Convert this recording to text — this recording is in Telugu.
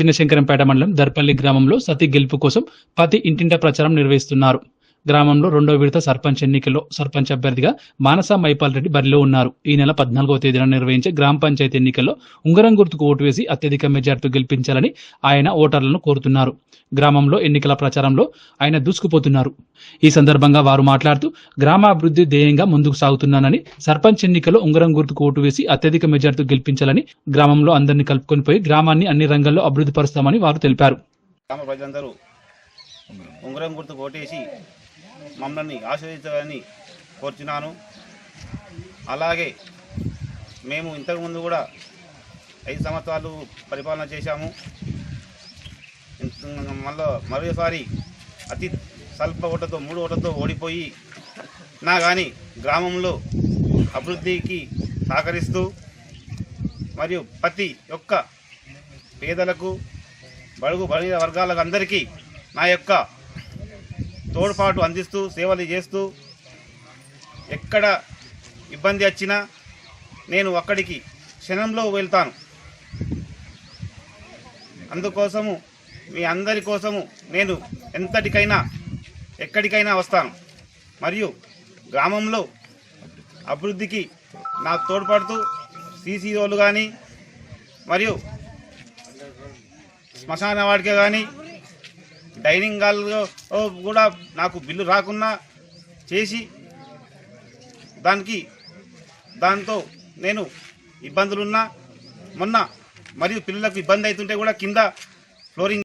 చిన్నశంకరంపేట మండలం దర్పల్లి గ్రామంలో సతీ గెలుపు కోసం పతి ఇంటింటా ప్రచారం నిర్వహిస్తున్నారు గ్రామంలో రెండో విడత సర్పంచ్ ఎన్నికల్లో సర్పంచ్ అభ్యర్థిగా మానస మైపాల్ రెడ్డి బరిలో ఉన్నారు. ఈ నెల పద్నాలుగవ తేదీన నిర్వహించే గ్రామ పంచాయతీ ఎన్నికల్లో ఉంగరం గుర్తుకు ఓటు వేసి అత్యధిక మెజార్టీతో గెలిపించాలని ఆయన ఓటర్లను కోరుతున్నారు. గ్రామంలో ఎన్నికల ప్రచారంలో ఆయన దూసుకుపోతున్నారు. ఈ సందర్భంగా వారు మాట్లాడుతూ గ్రామాభివృద్ధి ధ్యేయంగా ముందుకు సాగుతున్నానని సర్పంచ్ ఎన్నికల్లో ఉంగరం గుర్తుకు ఓటు వేసి అత్యధిక మెజార్టీతో గెలిపించాలని గ్రామంలో అందరినీ కలుపుకొని పోయి గ్రామాన్ని అన్ని రంగాల్లో అభివృద్ధి పరుస్తామని వారు తెలిపారు. గ్రామ ప్రజలందరూ ఉంగరం గుర్తు కోటేసి మమ్మల్ని ఆశీర్వదించాలని కోరుచున్నాను. అలాగే మేము ఇంతకుముందు కూడా ఐదు సంవత్సరాలు పరిపాలన చేశాము. మళ్ళా మరోసారి అతి స్వల్ప ఓటతో మూడు ఓటతో ఓడిపోయి నా కానీ గ్రామంలో అభివృద్ధికి సహకరిస్తూ మరియు ప్రతి ఒక్క పేదలకు బడుగు బడి వర్గాలకు అందరికీ నా యొక్క తోడ్పాటు అందిస్తూ సేవలు చేస్తూ ఎక్కడ ఇబ్బంది వచ్చినా నేను అక్కడికి క్షణంలో వెళ్తాను. అందుకోసము మీ అందరి కోసము నేను ఎంతటికైనా ఎక్కడికైనా వస్తాను. మరియు గ్రామంలో అభివృద్ధికి నాకు తోడ్పడుతూ సీసీఓలు కానీ మరియు శ్మశాన వాటిక కానీ డైనింగ్ హాల్లో కూడా నాకు బిల్లు రాకున్నా చేసి దానికి దాంతో నేను ఇబ్బందులున్నా. మొన్న మరియు పిల్లలకు ఇబ్బంది అవుతుంటే కూడా కింద ఫ్లోరింగ్